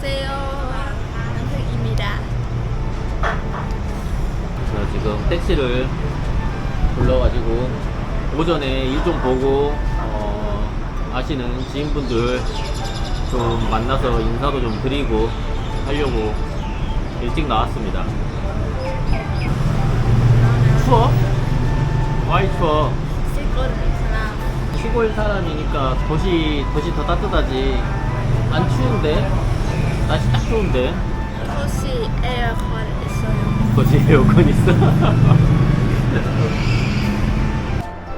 안녕하세요. 남편입니다. 저 지금 택시를 불러가지고 오전에 일 좀 보고 어, 아시는 지인분들 좀 만나서 인사도 좀 드리고 하려고 일찍 나왔습니다. 추워? 와이 추워. 시골 사람. 시골 사람이니까 덫이 덫이 더 따뜻하지. 안 추운데? 날씨 딱 좋은데? 혹시 에어컨 있어요? 덫이 에어컨 있어?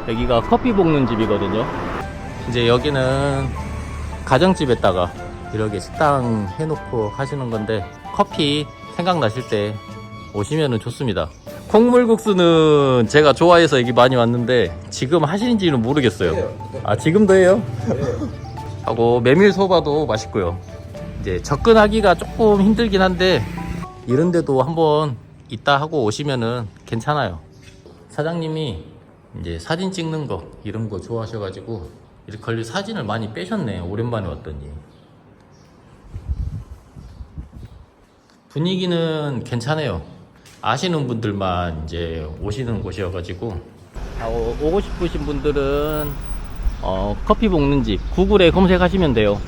여기가 커피 볶는 집이거든요. 이제 여기는 가정집에다가 이렇게 식당 해놓고 하시는 건데 커피 생각나실 때 오시면 좋습니다. 콩물국수는 제가 좋아해서 여기 많이 왔는데 지금 하시는지는 모르겠어요. 아 지금도 해요? 하고 메밀소바도 맛있고요. 이제 접근하기가 조금 힘들긴 한데 이런데도 한번 있다 하고 오시면은 괜찮아요. 사장님이 이제 사진 찍는 거 이런 거 좋아하셔가지고 이렇게 걸리 사진을 많이 빼셨네. 오랜만에 왔더니 분위기는 괜찮아요. 아시는 분들만 이제 오시는 곳이어가지고 아, 오- 오고 싶으신 분들은 어, 커피 볶는 집 구글에 검색하시면 돼요.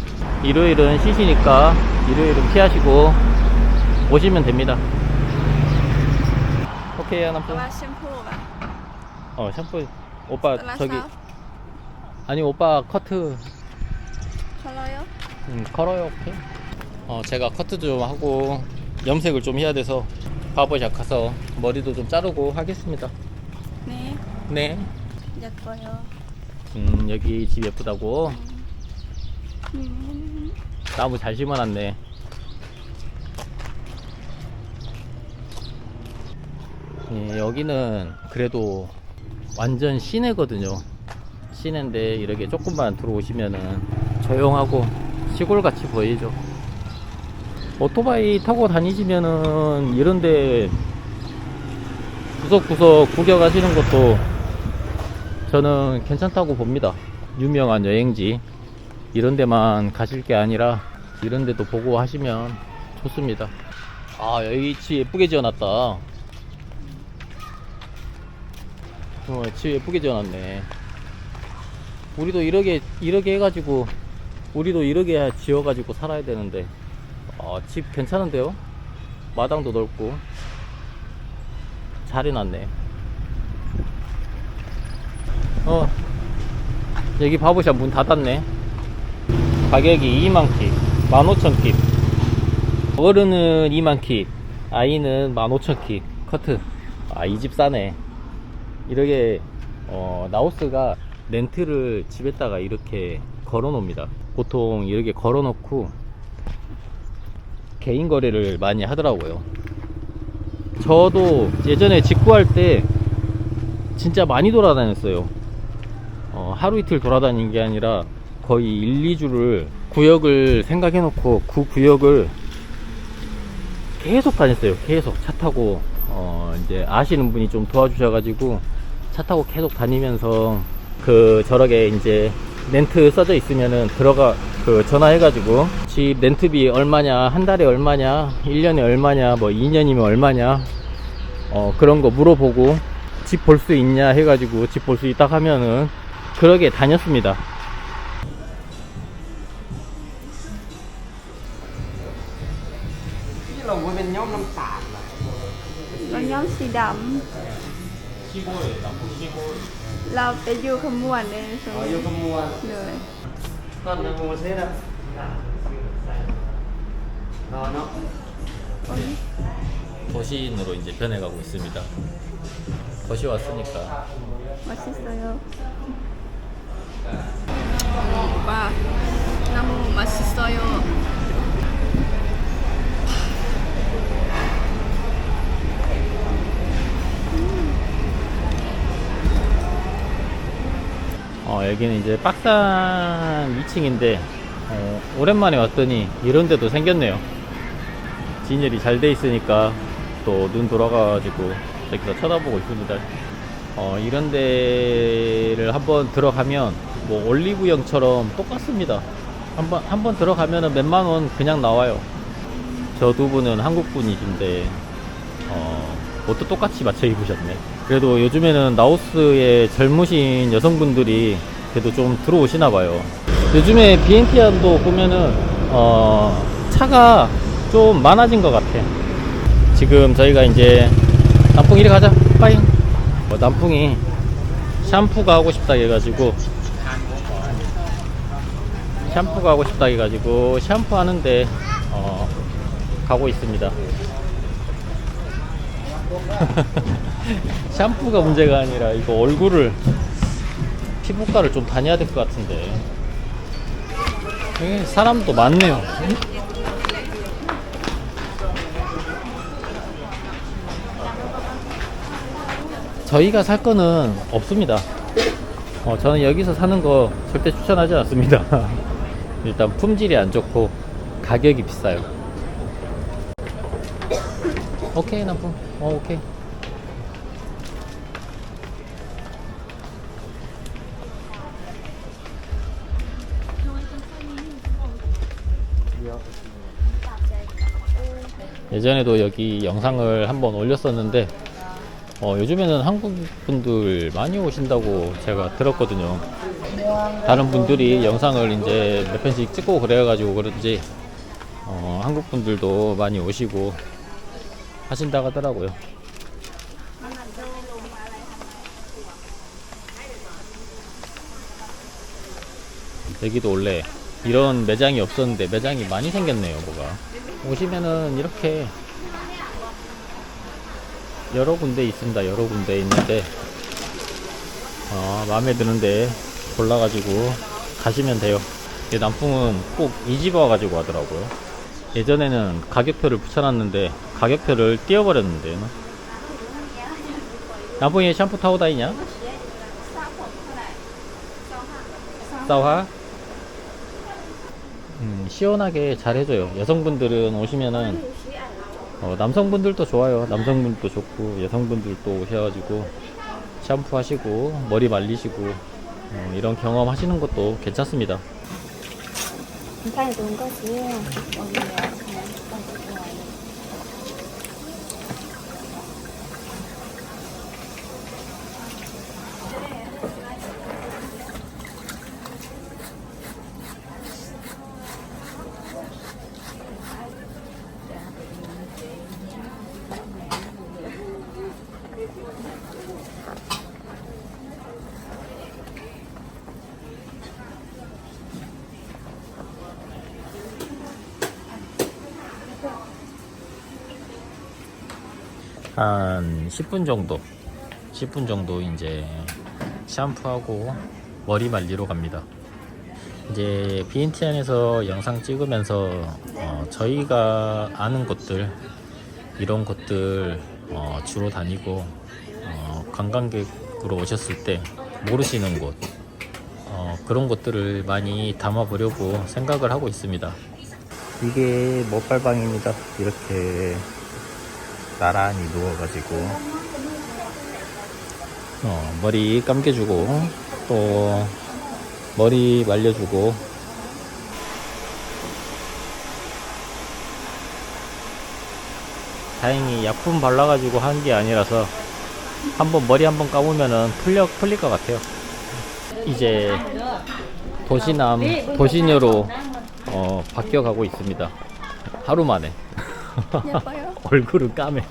일요일은 쉬시니까 일요일은 피하시고 오시면 됩니다. 오케이 샴푸가. 어 샴푸 오빠 저기 잘랐어? 아니 오빠 커트 컬러요? 음, 걸어요 오케이. 어 제가 커트 좀 하고 염색을 좀 해야 돼서 바버샵 가서 머리도 좀 자르고 하겠습니다. 네. 네. 예뻐요. 음 여기 집 예쁘다고 음. 나무 잘 심어놨네. 예, 여기는 그래도 완전 시내거든요. 시내인데 이렇게 조금만 들어오시면은 조용하고 시골같이 보이죠. 오토바이 타고 다니시면은 이런데 구석구석 구경하시는 것도 저는 괜찮다고 봅니다. 유명한 여행지. 이런 데만 가실 게 아니라 이런 데도 보고 하시면 좋습니다. 아, 여기 집 예쁘게 지어놨다. 어, 집 예쁘게 지어놨네. 우리도 이렇게, 이렇게 해가지고, 우리도 이렇게 지어가지고 살아야 되는데, 아, 집 괜찮은데요? 마당도 넓고, 잘 해놨네. 어, 여기 바보샵 문 닫았네. 가격이 2만 킵, 15,000 킵. 어른은 2만 킵, 아이는 15,000 킵. 커트. 아, 이 집 싸네. 이렇게, 어, 나우스가 렌트를 집에다가 이렇게 걸어 놓습니다. 보통 이렇게 걸어 놓고 개인 거래를 많이 하더라고요. 저도 예전에 직구할 때 진짜 많이 돌아다녔어요. 어, 하루 이틀 돌아다닌 게 아니라 거의 1, 2주를 구역을 생각해 놓고 그 구역을 계속 다녔어요. 계속 차 타고 어, 이제 아시는 분이 좀 도와주셔 가지고 차 타고 계속 다니면서 그 저렇게 이제 렌트 써져 있으면은 들어가 그 전화해 가지고 집 렌트비 얼마냐 한 달에 얼마냐 1년에 얼마냐 뭐 2년이면 얼마냐 어 그런 거 물어보고 집 볼 수 있냐 해 가지고 집 볼 수 있다 하면은 그러게 다녔습니다. Cái là của bên nhóm năm tàn mà Có nhómสีด 시골 남북 시골 ำเราไปอยู่ขมวนเลยส Họ มัย vô không mua เลย Con là mua thế đâu Rồi nó 도시인으로 이제 변해가고 있습니다. 도시 왔으니까 맛있어요. 어, 여기는 이제 박산 2층인데 어, 오랜만에 왔더니 이런 데도 생겼네요. 진열이 잘 돼 있으니까 또 눈 돌아가가지고 저기서 쳐다보고 있습니다. 어, 이런 데를 한번 들어가면 뭐 올리브영처럼 똑같습니다. 한번 한번 들어가면은 몇만 원 그냥 나와요. 저 두 분은 한국 분이신데 어, 옷도 똑같이 맞춰 입으셨네. 그래도 요즘에는 라오스의 젊으신 여성분들이 그래도 좀 들어오시나 봐요. 요즘에 비엔티안도 보면은 어, 차가 좀 많아진 것 같아. 지금 저희가 이제 남풍 이리 가자. 빠잉. 어, 남풍이 샴푸가 하고 싶다 해가지고 샴푸가 하고 싶다 해가지고 샴푸 하는데 어, 가고 있습니다. 샴푸가 문제가 아니라 이거 얼굴을 피부과를 좀 다녀야 될 것 같은데 여기 사람도 많네요. 저희가 살 거는 없습니다. 어, 저는 여기서 사는 거 절대 추천하지 않습니다. 일단 품질이 안 좋고 가격이 비싸요. 오케이, 남품. 어, 오케이. 예전에도 여기 영상을 한번 올렸었는데 어, 요즘에는 한국 분들 많이 오신다고 제가 들었거든요. 다른 분들이 영상을 이제 몇 편씩 찍고 그래가지고 그런지 어, 한국 분들도 많이 오시고 하신다고 하더라고요. 여기도 원래 이런 매장이 없었는데 매장이 많이 생겼네요, 뭐가. 오시면은 이렇게 여러 군데 있습니다. 여러 군데 있는데 어, 마음에 드는데 골라가지고 가시면 돼요. 이 남풍은 꼭 이 집 와가지고 하더라고요. 예전에는 가격표를 붙여놨는데 가격표를 띄워버렸는데 남풍이 샴푸 타고 다니냐? 싸화? 음, 시원하게 잘 해줘요. 여성분들은 오시면은 어, 남성분들도 좋아요. 남성분도 좋고 여성분들도 오셔가지고 샴푸하시고 머리 말리시고 어, 이런 경험 하시는 것도 괜찮습니다. 인사해 놓은 거지. 한 10분 정도 10분 정도 이제 샴푸하고 머리 말리러 갑니다. 이제 비엔티안에서 영상 찍으면서 어, 저희가 아는 곳들 이런 곳들 어, 주로 다니고 어, 관광객으로 오셨을 때 모르시는 곳 어, 그런 것들을 많이 담아 보려고 생각을 하고 있습니다. 이게 먹발방입니다. 이렇게 나란히 누워가지고 어, 머리 감겨주고 또 머리 말려주고 다행히 약품 발라가지고 한 게 아니라서 한번 머리 한번 감으면은 풀려 풀릴 것 같아요. 이제 도시남 도시녀로 어, 바뀌어 가고 있습니다. 하루 만에. 얼굴은 까매.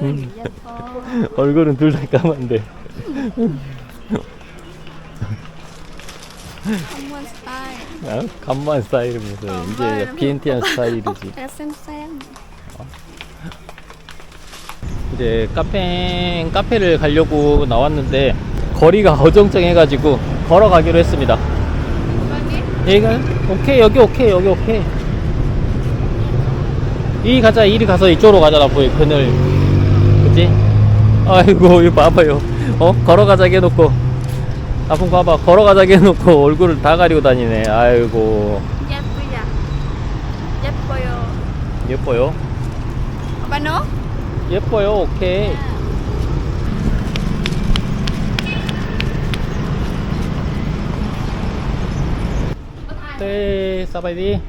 음, 예뻐. 얼굴은 둘 다 까만데. 한번 스타일. 어? 간만 스타일이면서 이제 비엔티안 스타일이지. 쌤쌤. 이제 카페 카페를 가려고 나왔는데 거리가 어정쩡해가지고 걸어가기로 했습니다. 여기가 오케이 여기 오케이 여기 오케이. 이 가자 이리 가서 이쪽으로 가자 보이 그늘. 그치? 아이고 이거 봐봐요. 어? 걸어가자 해놓고. 아픈 거 봐봐. 걸어가자 해놓고 얼굴을 다 가리고 다니네. 아이고. 예쁘야. 예뻐요. 예뻐요? 아빠 너? 예뻐요. 오케이 네, 사바이디.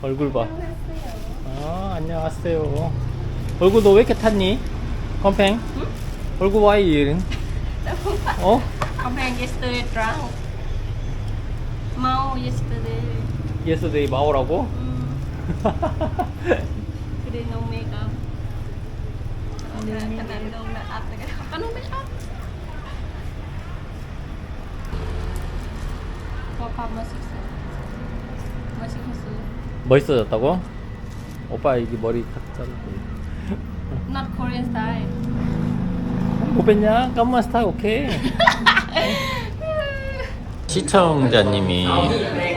얼굴 봐. 아, 안녕하세요. 얼굴 너 왜 이렇게 탔니? 컴팽? 얼굴 와이 이른? 어? Hàng yesterday drunk. Mau yesterday. 예스데이 마오라고? Today no makeup. Khả năng đâu đã up cái Có no makeup. Sih. Masih masih. 멋있어졌다고? 오빠 이게 머리 탁 자르고. Not Korean style. 못 뺐냐? 까만 스타일 오케이. 시청자님이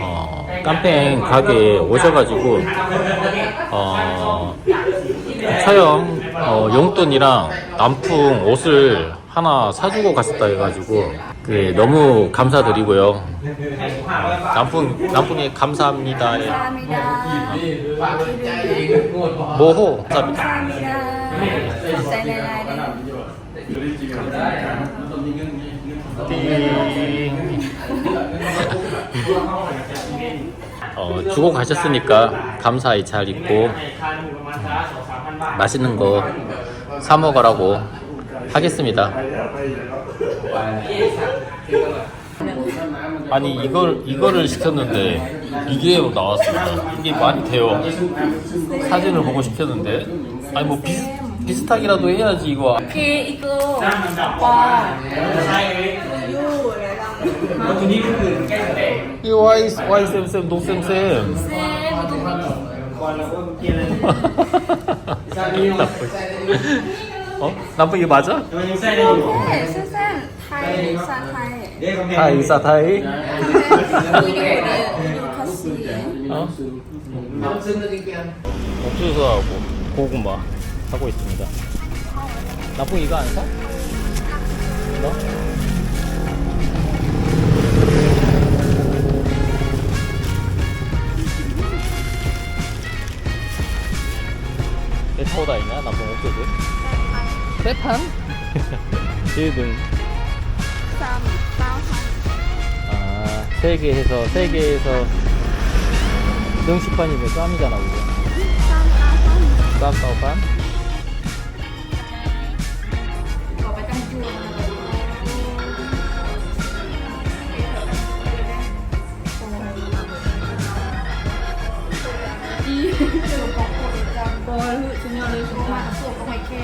어, 깜팽 가게에 오셔가지고 어, 처형 어, 용돈이랑 남풍 옷을 하나 사주고 갔었다 해가지고 그 너무 감사드리고요. 남풍 남풍에 감사합니다. 감사합니다. 모호 감사합니다. 감사합니다. 잘 주고 가셨으니까 감사히 잘 입고 맛있는 거 사 먹으라고 하겠습니다. 아니 이걸 이거를 시켰는데 이게 나왔습니다. 이게 많이 돼요. 사진을 보고 시켰는데 아니 뭐 비슷 비슷하기라도 해야지 이거. Khi 이거 와. 이 와이 와이 쌤쌤 노쌤쌤. 어? 나쁜 이게 맞아? 네, 타이 사 타이. 다. 이거 이거 같이. 어? 옥수수하고 고구마 하고 있습니다. 나쁜 이거 안 사? 너? 내 타오다 있냐? 나쁜 옥수수? 세판? hành. 아, 세 개 해서, 세 개 해서, 능시판이면 쌈이잖아, bao hành. 쌈, 싸우판? โอ้ยถึงมาเลยถึงมาสู้ก็ไม่แค่